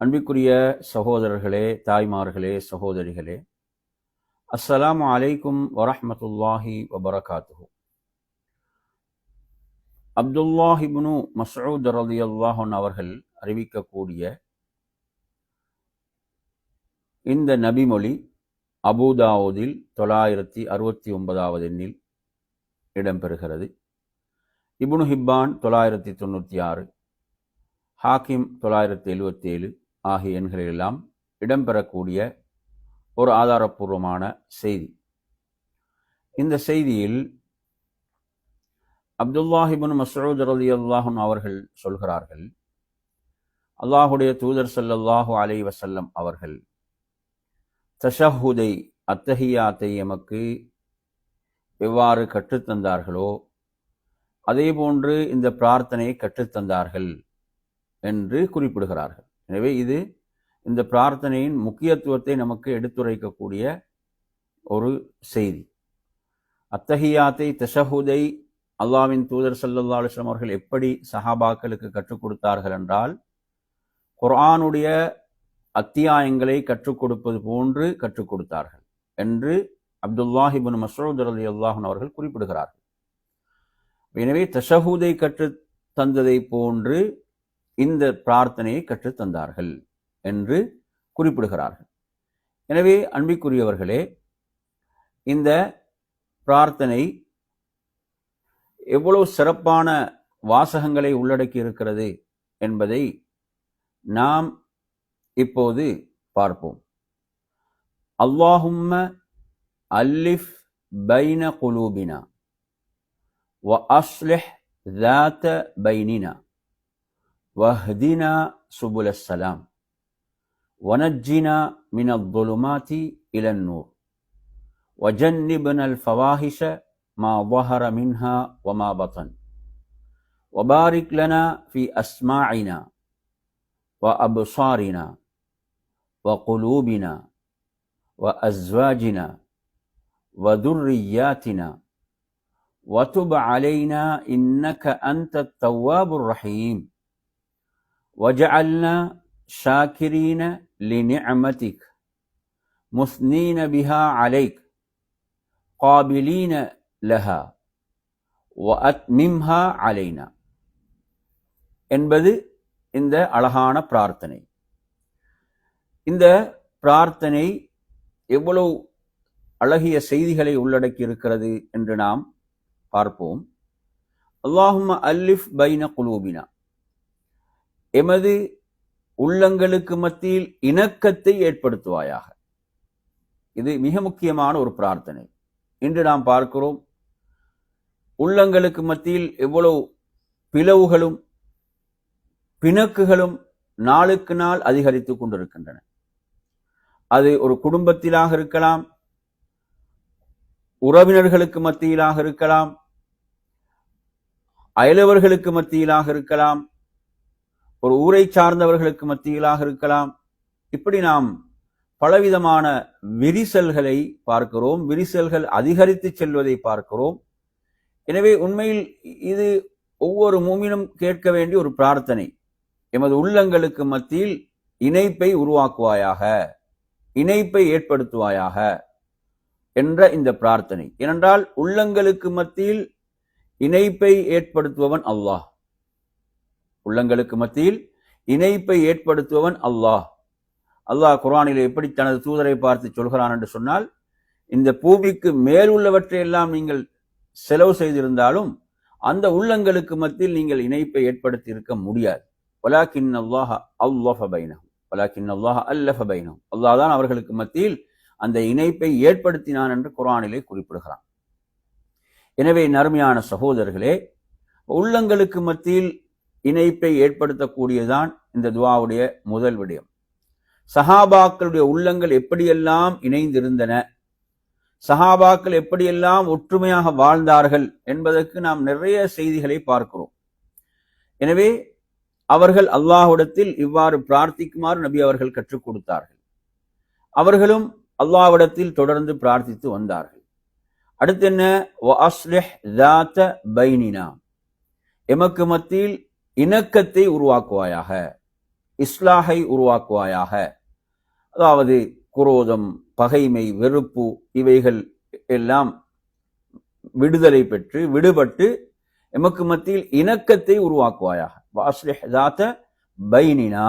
அன்பிற்குரிய சகோதரர்களே தாய்மார்களே சகோதரிகளே அஸ்ஸலாமு அலைக்கும் வரஹமத்துல்லாஹி வபரகாத்துஹு. அப்துல்லாஹிபுனு மசூத் ரலியல்லாஹன் அவர்கள் அறிவிக்கக்கூடிய இந்த நபிமொழி அபுதாவுதில் தொள்ளாயிரத்தி அறுபத்தி ஒன்பதாவது எண்ணில் இடம்பெறுகிறது. இபுனு ஹிப்பான் தொள்ளாயிரத்தி தொண்ணூற்றி ஆறு ஹாக்கிம் தொள்ளாயிரத்தி எழுபத்தி ஏழு ஆகிய எண்களெல்லாம் இடம்பெறக்கூடிய ஒரு ஆதாரப்பூர்வமான செய்தி. இந்த செய்தியில் அப்துல்லாஹிபின் மசரூத் ரலி அல்லாஹன் அவர்கள் சொல்கிறார்கள் அல்லாஹுடைய தூதர் சல்லல்லாஹு அலை வசல்லம் அவர்கள் தஷஹுதை அத்தஹியாத்தை எமக்கு எவ்வாறு கற்றுத்தந்தார்களோ அதேபோன்று இந்த பிரார்த்தனையை கற்றுத்தந்தார்கள் என்று குறிப்பிடுகிறார்கள். எனவே இது இந்த பிரார்த்தனையின் முக்கியத்துவத்தை நமக்கு எடுத்துரைக்கக்கூடிய ஒரு செய்தி. அத்தஹியாத்தை தஷஹுதை அல்லாவின் தூதர் சல்லல்லா அலுவலம் அவர்கள் எப்படி சஹாபாக்களுக்கு கற்றுக் கொடுத்தார்கள் என்றால் குர்ஆனுடைய அத்தியாயங்களை கற்றுக் கொடுப்பது போன்று கற்றுக் கொடுத்தார்கள் என்று அப்துல்லாஹிபின் மசூத் அலி அல்லாஹன் அவர்கள் குறிப்பிடுகிறார்கள். எனவே தஷஹூதை கற்று தந்ததை போன்று இந்த பிரார்த்தனையை கற்றுத் தந்தார்கள் என்று குறிப்பிடுகிறார்கள் எனவே அன்பிற்குரியவர்களே இந்த பிரார்த்தனை எவ்வளவு சிறப்பான வாசகங்களை உள்ளடக்கி இருக்கிறது என்பதை நாம் இப்போது பார்ப்போம் அல்லாஹும்ம அல்லிஃப் பைன குலூபினா வ அஸ்லிஹ் ذات بيننا واهدنا سبل السلام. ونجنا من الظلمات إلى النور. وجنبنا الفواحش ما ظهر منها وما بطن. وبارك لنا في أسماعنا وأبصارنا وقلوبنا وأزواجنا وذرياتنا. وتب علينا إنك أنت التواب الرحيم. وجعلنا شاكرين لنعمتك مثنين بها عليك قابلين لها وأتممها علينا என்பது இந்த அழகான பிரார்த்தனை இந்த பிரார்த்தனை எவ்வளவு அழகிய செய்திகளை உள்ளடக்கி இருக்கிறது என்று நாம் பார்ப்போம் அல்லாஹும அல்லிஃப் பைன குலூபினா எமது உள்ளங்களுக்கு மத்தியில் இணக்கத்தை ஏற்படுத்துவாயாக. இது மிக முக்கியமான ஒரு பிரார்த்தனை. இன்று நாம் பார்க்கிறோம் உள்ளங்களுக்கு மத்தியில் எவ்வளவு பிளவுகளும் பிணக்குகளும் நாளுக்கு நாள் அதிகரித்துக் கொண்டிருக்கின்றன. அது ஒரு குடும்பத்திலாக இருக்கலாம் உறவினர்களுக்கு மத்தியிலாக இருக்கலாம் அயலவர்களுக்கு மத்தியிலாக இருக்கலாம் ஒரு ஊரை சார்ந்தவர்களுக்கு மத்தியிலாக இருக்கலாம். இப்படி நாம் பலவிதமான விரிசல்களை பார்க்கிறோம். விரிசல்கள் அதிகரித்து செல்வதை பார்க்கிறோம். எனவே உண்மையில் இது ஒவ்வொரு மூமினும் கேட்க வேண்டிய ஒரு பிரார்த்தனை. எமது உள்ளங்களுக்கு மத்தியில் இணைப்பை உருவாக்குவாயாக இணைப்பை ஏற்படுத்துவாயாக என்ற இந்த பிரார்த்தனை. ஏனென்றால் உள்ளங்களுக்கு மத்தியில் இணைப்பை ஏற்படுத்துபவன் அல்லாஹ். உள்ளங்களுக்கு மத்தியில் இணைப்பை ஏற்படுத்துபவன் அல்லாஹ். அல்லாஹ் குரானில் எப்படி தனது தூதரை பார்த்து சொல்கிறான் என்று சொன்னால் இந்த பூமிக்கு மேல் உள்ளவற்றை எல்லாம் நீங்கள் செலவு செய்திருந்தாலும் அந்த உள்ளங்களுக்கு மத்தியில் நீங்கள் இணைப்பை ஏற்படுத்தி இருக்க முடியாது. வலாக்கின் அல்லாஹ அல்லாஹ பைனஹும் வலாக்கின் அல்லாஹ அல்லஃப பைனஹும் அல்லாஹ் தான் அவர்களுக்கு மத்தியில் அந்த இணைப்பை ஏற்படுத்தினான் என்று குரானிலே குறிப்பிடுகிறான். எனவே நருமையான சகோதரர்களே உள்ளங்களுக்கு மத்தியில் இணைப்பை ஏற்படுத்தக்கூடியதான் இந்த துவாவுடைய முதல் விடயம். சஹாபாக்களுடைய உள்ளங்கள் எப்படியெல்லாம் இணைந்திருந்தன? சஹாபாக்கள் எப்படியெல்லாம் ஒற்றுமையாக வாழ்ந்தார்கள் என்பதற்கு நாம் நிறைய செய்திகளை பார்க்கிறோம். எனவே அவர்கள் அல்லாஹுடத்தில் இவ்வாறு பிரார்த்திக்குமாறு நபி அவர்கள் கற்றுக் கொடுத்தார்கள். அவர்களும் அல்லாஹ்விடத்தில் தொடர்ந்து பிரார்த்தித்து வந்தார்கள். அடுத்து என்ன? பைனினா. எமக்கு மத்தியில் இணக்கத்தை உருவாக்குவாயாக இஸ்லாஹை உருவாக்குவாயாக. அதாவது குரோதம் பகைமை வெறுப்பு இவைகள் எல்லாம் விடுதலை பெற்று விடுபட்டு எமக்கு மத்தியில் இணக்கத்தை உருவாக்குவாயாக. வாஸ்லிஹாத்த பைனினா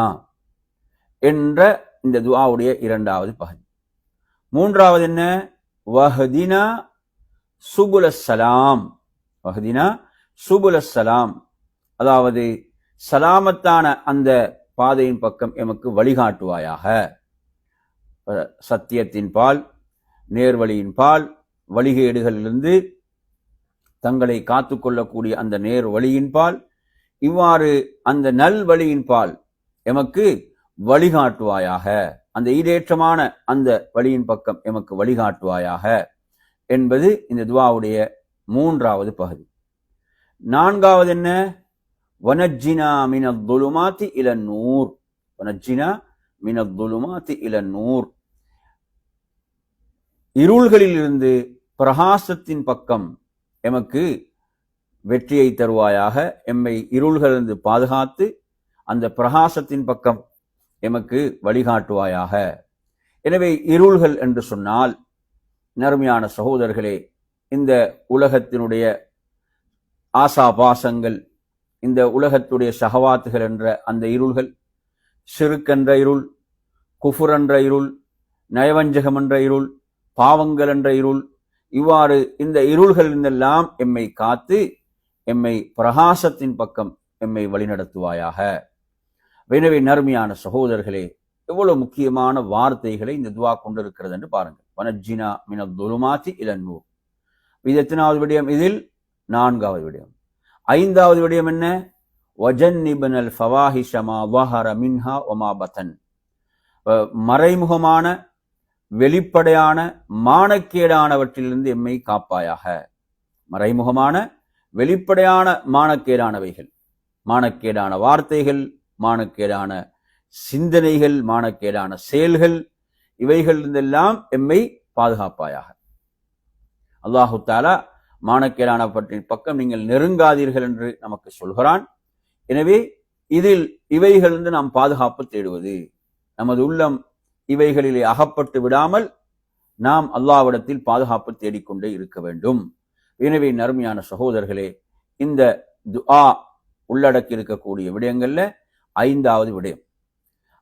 என்ற இந்த துவாவுடைய இரண்டாவது பகுதி. மூன்றாவது என்ன? வஹதினா சுபுலசலாம் வஹதினா சுபுலசலாம் அதாவது சலாமத்தான அந்த பாதையின் பக்கம் எமக்கு வழிகாட்டுவாயாக. சத்தியத்தின் பால் நேர்வழியின் பால் வழிகேடுகளிலிருந்து தங்களை காத்துக்கொள்ளக்கூடிய அந்த நேர் வழியின் பால் இவ்வாறு அந்த நல் வழியின் பால் எமக்கு வழிகாட்டுவாயாக. அந்த ஈடேற்றமான அந்த வழியின் பக்கம் எமக்கு வழிகாட்டுவாயாக என்பது இந்த துவாவுடைய மூன்றாவது பகுதி. நான்காவது என்ன? வனஜினா மின துலுமாத்தி இல நூர் வனஜினா மின துலுமாத்தி இல நூர் இருள்களிலிருந்து பிரகாசத்தின் பக்கம் எமக்கு வெற்றியை தருவாயாக எம்மை இருள்களிலிருந்து பாதுகாத்து அந்த பிரகாசத்தின் பக்கம் எமக்கு வழிகாட்டுவாயாக எனவே இருள்கள் என்று சொன்னால் நறுமையான சகோதரர்களே இந்த உலகத்தினுடைய ஆசாபாசங்கள் இந்த உலகத்துடைய சகவாத்துகள் என்ற அந்த இருள்கள் சிறுக்கென்ற இருள் குஃபுர் என்ற இருள் நயவஞ்சகம் என்ற இருள் பாவங்கள் என்ற இருள் இவ்வாறு இந்த இருள்களிலிருந்தெல்லாம் எம்மை காத்து எம்மை பிரகாசத்தின் பக்கம் எம்மை வழிநடத்துவாயாக. எனவே நர்மையான சகோதரர்களே எவ்வளவு முக்கியமான வார்த்தைகளை இந்த துவா கொண்டிருக்கிறது என்று பாருங்கள். வனஜினா மின துலுமாத்தி இளநூர் இது எத்தனாவது விடயம்? இதில் நான்காவது விடயம். ஐந்தாவது விடயம் என்ன? வஜன்னிபனல் ஃபவாஹிஷமா வஹர மின்ஹா ஒமா பதன். மறைமுகமான வெளிப்படையான மானக்கேடானவற்றிலிருந்து எம்மை காப்பாயாக. மறைமுகமான வெளிப்படையான மானக்கேடானவைகள். மானக்கேடான வார்த்தைகள் மானக்கேடான சிந்தனைகள் மானக்கேடான செயல்கள் இவைகளிலிருந்தெல்லாம் எம்மை பாதுகாப்பாயாக. அல்லாஹு தாலா மானக்கேடானவற்றின் பக்கம் நீங்கள் நெருங்காதீர்கள் என்று நமக்கு சொல்கிறான். எனவே இதில் இவைகளிலிருந்து நாம் பாதுகாப்பு தேடுவது. நமது உள்ளம் இவைகளிலே அகப்பட்டு விடாமல் நாம் அல்லாவிடத்தில் பாதுகாப்பு தேடிக்கொண்டே இருக்க வேண்டும். எனவே நறுமையான சகோதரர்களே இந்த துஆ உள்ளடக்கி இருக்கக்கூடிய விடயங்கள்ல ஐந்தாவது விடயம்.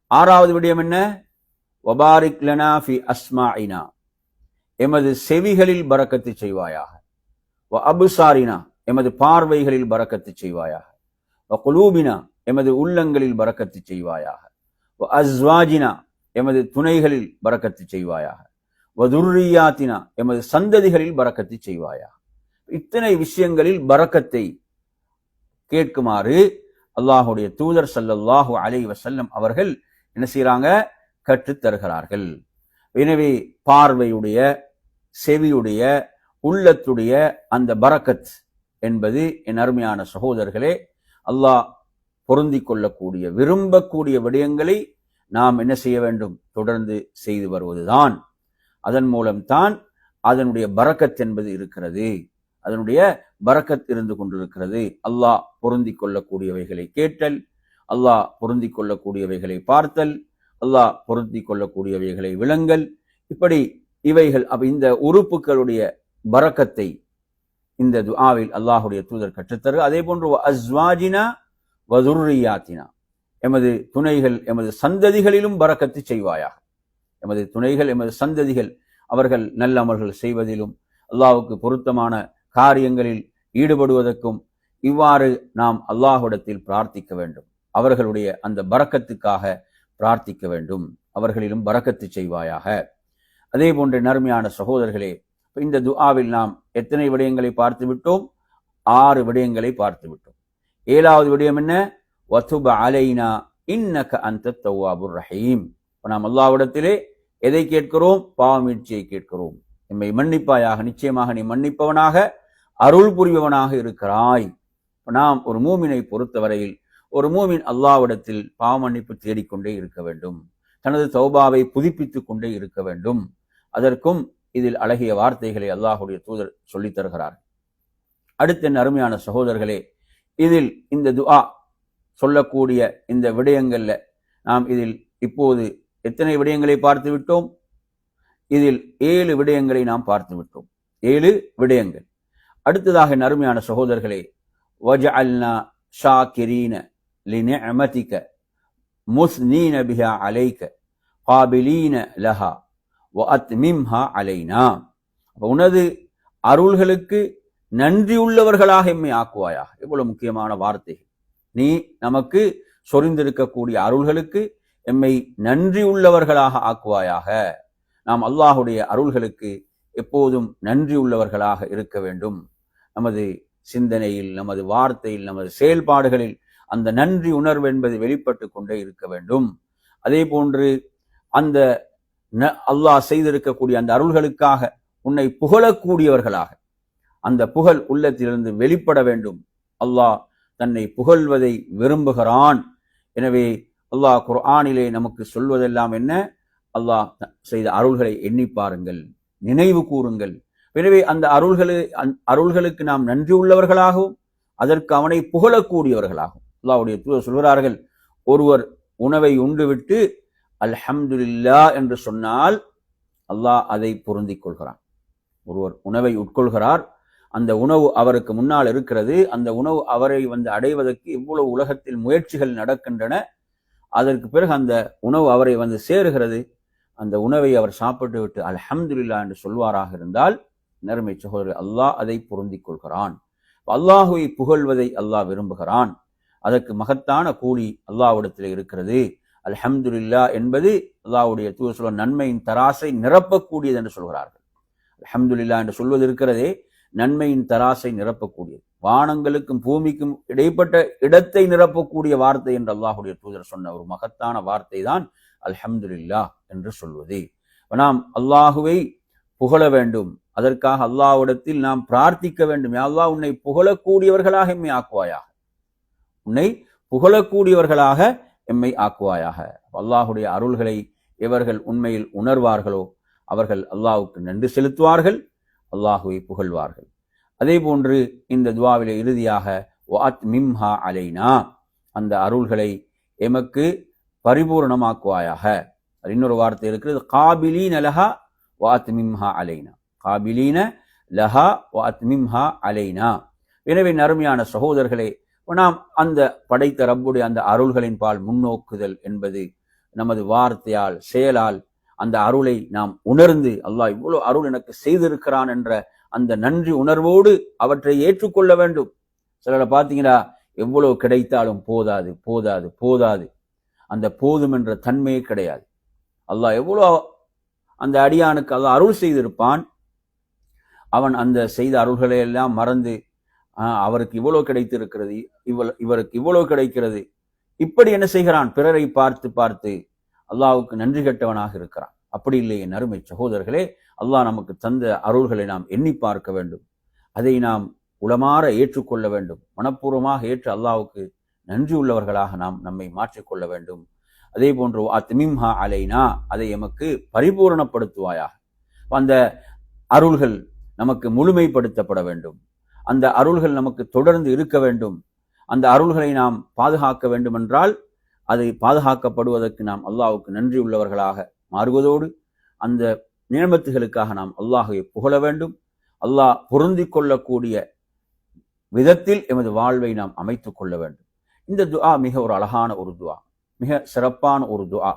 ஆறாவது விடயம் என்ன? வபாரிக் லனா ஃபி அஸ்மாஇனா. எமது செவிகளில் பறக்கத்து செய்வாயாக. அபுசாரினா எமது பார்வைகளில் பறக்கத்து செய்வாயாக. வ குலூபினா எமது உள்ளங்களில் பறக்கத்து செய்வாயாக. வ அஸ்வாஜினா எமது துணைகளில் பறக்கத்து செய்வாயாக. வ துர்ரியாத்தினா எமது சந்ததிகளில் பறக்கத்து செய்வாயாக. இத்தனை விஷயங்களில் பறக்கத்தை கேட்குமாறு அல்லாஹுடைய தூதர் சல்லல்லாஹு அலை வசல்லம் அவர்கள் என்ன செய்யறாங்க கற்றுத் தருகிறார்கள் எனவே பார்வையுடைய செவியுடைய உள்ளத்துடைய அந்த பரக்கத் என்பது என் அருமையான சகோதரர்களே அல்லாஹ் பொருந்திக் கொள்ளக்கூடிய விரும்பக்கூடிய விடயங்களை நாம் என்ன செய்ய வேண்டும்? தொடர்ந்து செய்து வருவதுதான். அதன் மூலம்தான் அதனுடைய பரக்கத் என்பது இருக்கிறது. அதனுடைய பரக்கத் இருந்து கொண்டிருக்கிறது. அல்லாஹ் பொருந்தி கொள்ளக்கூடியவைகளை கேட்டல் அல்லாஹ் பொருந்தி கொள்ளக்கூடியவைகளை பார்த்தல் அல்லாஹ் பொருந்தி கொள்ளக்கூடியவைகளை விளங்கல். இப்படி இவைகள் அப்ப இந்த உறுப்புகளுடைய பரக்கத்தை இந்த துஆவில் அல்லாஹுடைய தூதர் கற்றுத்தரு. அதே போன்று அஸ்வாஜினா வதுர்ரியாத்தினா எமது துணைகள் எமது சந்ததிகளிலும் பறக்கத்து செய்வாயாக. எமது துணைகள் எமது சந்ததிகள் அவர்கள் நல்ல அமல்கள் செய்வதிலும் அல்லாஹுக்கு பொருத்தமான காரியங்களில் ஈடுபடுவதற்கும் இவ்வாறு நாம் அல்லாஹுடத்தில் பிரார்த்திக்க வேண்டும். அவர்களுடைய அந்த பறக்கத்துக்காக பிரார்த்திக்க வேண்டும். அவர்களிலும் பறக்கத்து செய்வாயாக. அதே போன்ற நர்மையான சகோதரர்களே இந்த துஆவில் நாம் எத்தனை விடயங்களை பார்த்து விட்டோம்? ஆறு விடயங்களை பார்த்து விட்டோம். ஏழாவது விடயம் என்ன? வத்துப அலைனா இன்னக அந்த தவ்வாபுர் ரஹீம். நாம் அல்லாவிடத்திலே எதை கேட்கிறோம்? பாவமீட்சியை கேட்கிறோம். நம்மை மன்னிப்பாயாக நிச்சயமாக நீ மன்னிப்பவனாக அருள் புரிபவனாக இருக்கிறாய். நாம் ஒரு மூமினை பொறுத்தவரையில் ஒரு மூமின் அல்லாவிடத்தில் பாவ மன்னிப்பு தேடிக்கொண்டே இருக்க வேண்டும். தனது தௌபாவை புதுப்பித்துக் கொண்டே இருக்க வேண்டும். அதற்கும் இதில் அழகிய வார்த்தைகளை அல்லாஹுடைய தூதர் சொல்லித் தருகிறார். அடுத்த என் அருமையான சகோதரர்களே இதில் இந்த துஆ சொல்லக்கூடிய இந்த விடயங்கள்ல நாம் இதில் இப்போது எத்தனை விடயங்களை பார்த்து விட்டோம்? இதில் ஏழு விடயங்களை நாம் பார்த்து விட்டோம். ஏழு விடயங்கள். அடுத்ததாக என் அருமையான சகோதரர்களே வஜஅல்னா ஷாக்கிரீன லிநிஅமதிக முஸ்னீன பிஹா அலைக காபிலீன லஹா. அத்மிம்ஹா அலைனா. அப்போ உனது அருள்களுக்கு நன்றியுள்ளவர்களாக எம்மை ஆக்குவாயாக. இவ்வளவு முக்கியமான வார்த்தை நீ நமக்கு சொரிந்திருக்கக்கூடிய அருள்களுக்கு எம்மை நன்றியுள்ளவர்களாக ஆக்குவாயாக. நாம் அல்லாஹுடைய அருள்களுக்கு எப்போதும் நன்றியுள்ளவர்களாக இருக்க வேண்டும். நமது சிந்தனையில் நமது வார்த்தையில் நமது செயல்பாடுகளில் அந்த நன்றி உணர்வு என்பது வெளிப்பட்டு கொண்டே இருக்க வேண்டும். அதே போன்று அந்த அல்லாஹ் செய்திருக்கக்கூடிய அந்த அருள்களுக்காக உன்னை புகழக்கூடியவர்களாக. அந்த புகழ் உள்ளத்திலிருந்து வெளிப்பட வேண்டும். அல்லாஹ் தன்னை புகழ்வதை விரும்புகிறான். எனவே அல்லாஹ் குர்ஆனிலே நமக்கு சொல்வதெல்லாம் என்ன? அல்லாஹ் செய்த அருள்களை எண்ணி பாருங்கள். நினைவு கூறுங்கள். எனவே அந்த அருள்களு அருள்களுக்கு நாம் நன்றி உள்ளவர்களாகவும் அதற்கு அவனை புகழக்கூடியவர்களாகவும். அல்லாவுடைய தூதர் சொல்கிறார்கள் ஒருவர் உணவை உண்டுவிட்டு அல்ஹம்துலில்லா என்று சொன்னால் அல்லாஹ் அதை பொருந்திக் கொள்கிறான். ஒருவர் உணவை உட்கொள்கிறார். அந்த உணவு அவருக்கு முன்னால் இருக்கிறது. அந்த உணவு அவரை வந்து அடைவதற்கு இவ்வளவு உலகத்தில் முயற்சிகள் நடக்கின்றன. அதற்கு பிறகு அந்த உணவு அவரை வந்து சேருகிறது. அந்த உணவை அவர் சாப்பிட்டு விட்டு அல்ஹம்துலில்லா என்று சொல்வாராக இருந்தால் நேர்மை சகோதரர் அல்லாஹ் அதை பொருந்திக் கொள்கிறான். அல்லாஹுவை புகழ்வதை அல்லாஹ் விரும்புகிறான். அதற்கு மகத்தான கூலி அல்லாஹ்விடத்தில் இருக்கிறது. அல்ஹம்துல்லா என்பது அல்லாவுடைய தூதர் நன்மையின் தராசை நிரப்பக்கூடியது என்று சொல்கிறார்கள். அல்ஹம்துல்லா என்று சொல்வது இருக்கிறதே நன்மையின் தராசை நிரப்பக்கூடியது. வானங்களுக்கும் பூமிக்கும் இடைப்பட்ட இடத்தை நிரப்பக்கூடிய வார்த்தை என்று அல்லாஹுடைய தூதர் சொன்ன ஒரு மகத்தான வார்த்தை தான் அல்ஹம்துல்லா என்று சொல்வது. நாம் அல்லாஹுவை புகழ வேண்டும். அதற்காக அல்லாஹ்விடத்தில் நாம் பிரார்த்திக்க வேண்டும். அல்லாஹ் உன்னை புகழக்கூடியவர்களாக எம்மை ஆக்குவாயாக. உன்னை புகழக்கூடியவர்களாக எம்மை ஆக்குவாயாக. அல்லாஹுடைய அருள்களை எவர்கள் உண்மையில் உணர்வார்களோ அவர்கள் அல்லாஹுக்கு நன்றி செலுத்துவார்கள் அல்லாஹுவை புகழ்வார்கள். அதே போன்று இந்த துவாவிலே இறுதியாக வாத் மிம்ஹா அலைனா அந்த அருள்களை எமக்கு பரிபூரணமாக்குவாயாக. அது இன்னொரு வார்த்தை இருக்கிறது காபிலீன லஹா வாத் மிம்ஹா அலைனா காபிலீன லஹா வாத் மிம்ஹா அலைனா எனவே நறுமையான சகோதரர்களே நாம் அந்த படைத்த ரப்புடைய அந்த அருள்களின் பால் முன்னோக்குதல் என்பது நமது வார்த்தையால் செயலால் அந்த அருளை நாம் உணர்ந்து அல்லாஹ் இவ்வளவு அருள் எனக்கு செய்திருக்கிறான் என்ற அந்த நன்றி உணர்வோடு அவற்றை ஏற்றுக்கொள்ள வேண்டும். சிலரை பார்த்தீங்கன்னா எவ்வளவு கிடைத்தாலும் போதாது போதாது போதாது. அந்த போதும் என்ற தன்மையே கிடையாது. அல்லாஹ் எவ்வளோ அந்த அடியானுக்கு அல்லாஹ் அருள் செய்திருப்பான். அவன் அந்த செய்த அருள்களை எல்லாம் மறந்து அவருக்கு இவ்வளவு கிடைத்திருக்கிறது இவள் இவருக்கு இவ்வளவு கிடைக்கிறது. இப்படி என்ன செய்கிறான்? பிறரை பார்த்து பார்த்து அல்லாவுக்கு நன்றி கெட்டவனாக இருக்கிறான். அப்படி இல்லை என் அருமை சகோதரர்களே அல்லாஹ் நமக்கு தந்த அருள்களை நாம் எண்ணி பார்க்க வேண்டும். அதை நாம் உளமாற ஏற்றுக்கொள்ள வேண்டும். மனப்பூர்வமாக ஏற்று அல்லாவுக்கு நன்றி உள்ளவர்களாக நாம் நம்மை மாற்றிக்கொள்ள வேண்டும். அதே போன்று அத்மிம்ஹா அலைனா அதை எமக்கு பரிபூரணப்படுத்துவாயாக. அந்த அருள்கள் நமக்கு முழுமைப்படுத்தப்பட வேண்டும். அந்த அருள்கள் நமக்கு தொடர்ந்து இருக்க வேண்டும். அந்த அருள்களை நாம் பாதுகாக்க வேண்டுமென்றால் அதை பாதுகாக்கப்படுவதற்கு நாம் அல்லாவுக்கு நன்றி உள்ளவர்களாக மாறுவதோடு அந்த நியமத்துகளுக்காக நாம் அல்லாஹை புகழ வேண்டும். அல்லாஹ் பொருந்தி கொள்ளக்கூடிய விதத்தில் எமது வாழ்வை நாம் அமைத்துக் கொள்ள வேண்டும். இந்த துஆ மிக ஒரு அழகான ஒரு துஆ மிக சிறப்பான ஒரு துஆ.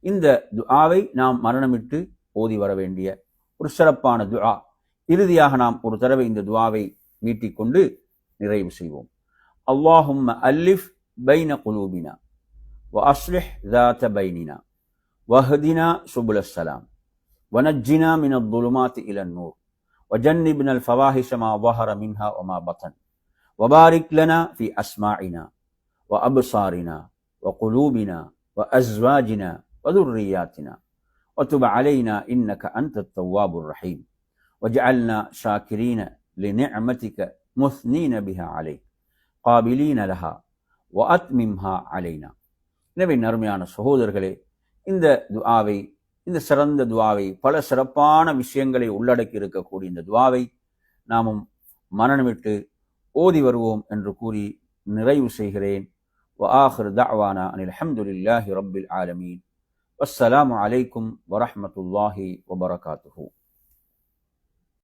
இந்த துஆவை நாம் மரணமிட்டு ஓதி வர வேண்டிய ஒரு சிறப்பான துஆ. இறுதியாக நாம் ஒரு தடவை இந்த துஆவை மீட்டிக்கொண்டு நிறைவு செய்வோம் அல்லாஹும்ம அல்லிஃப் பைன குலூபினா وأصلح ذات بيننا واهدنا سبل السلام ونجنا من الظلمات إلى النور وجنبنا الفواحش ما ظهر منها وما بطن وبارك لنا في أسماعنا وأبصارنا وقلوبنا وأزواجنا وذرياتنا وتب علينا إنك أنت التواب الرحيم واجعلنا شاكرين لنعمتك مثنين بها عليك قابلين لها وأتممها علينا எனவே அருமையான சகோதரர்களே இந்த துஆவை இந்த சிறந்த துஆவை பல சிறப்பான விஷயங்களை உள்ளடக்கி இருக்கக்கூடிய இந்த துஆவை நாமும் மனநமிட்டு ஓதி வருவோம் என்று கூறி நிறைவு செய்கிறேன் وآخر دعوانا أن الحمد لله رب العالمين والسلام عليكم ورحمة الله وبركاته